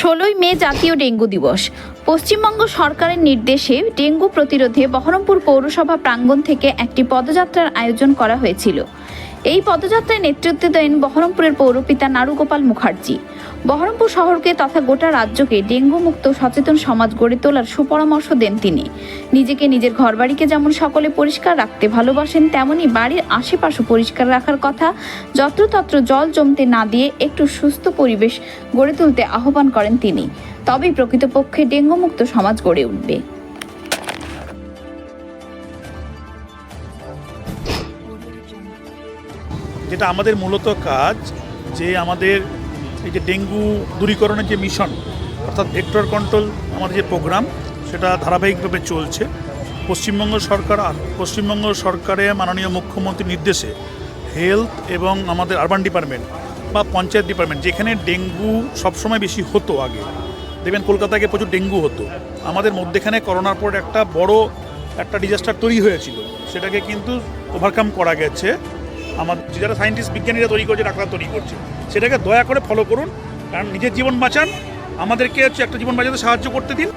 ষোলোই মে জাতীয় ডেঙ্গু দিবস। পশ্চিমবঙ্গ সরকারের নির্দেশে ডেঙ্গু প্রতিরোধে বহরমপুর পৌরসভা প্রাঙ্গণ থেকে একটি পদযাত্রার আয়োজন করা হয়েছিল। এই পদযাত্রায় নেতৃত্ব দেন বহরমপুরের পৌরপিতা নারুগোপাল মুখার্জি। বহরমপুর শহরকে তথা গোটা রাজ্যকে ডেঙ্গু মুক্ত সচেতন সমাজ গড়ে তোলার সুপরামর্শ দেন তিনি। নিজেকে নিজের ঘরবাড়িকে যেমন সকলে পরিষ্কার রাখতে ভালোবাসেন, তেমনি বাড়ির আশেপাশে পরিষ্কার রাখার কথা যত্রতত্র জল জমতে না দিয়ে একটু সুস্থ পরিবেশ গড়ে তুলতে আহ্বান করেন তিনি। তবেই প্রকৃতপক্ষে ডেঙ্গু মুক্ত সমাজ গড়ে উঠবে। যেটা আমাদের মূলত কাজ, যে আমাদের এই যে ডেঙ্গু দূরীকরণের যে মিশন অর্থাৎ ভেক্টর কন্ট্রোল আমাদের যে প্রোগ্রাম সেটা ধারাবাহিকভাবে চলছে। পশ্চিমবঙ্গ সরকার পশ্চিমবঙ্গ সরকারের মাননীয় মুখ্যমন্ত্রীর নির্দেশে হেলথ এবং আমাদের আরবান ডিপার্টমেন্ট বা পঞ্চায়েত ডিপার্টমেন্ট যেখানে ডেঙ্গু সবসময় বেশি হতো আগে, দেখবেন কলকাতাকে প্রচুর ডেঙ্গু হতো। আমাদের মধ্যেখানে করোনার পর একটা বড় একটা ডিজাস্টার তৈরি হয়েছিল, সেটাকে কিন্তু ওভারকাম করা গেছে। আমার যারা সায়েন্টিস্ট বিজ্ঞানীরা তৈরি করছে ডাক্তার তৈরি করছে, সেটাকে দয়া করে ফলো করুন, কারণ নিজের জীবন বাঁচান, আমাদেরকে হচ্ছে একটা জীবন বাঁচাতে সাহায্য করতে দিন।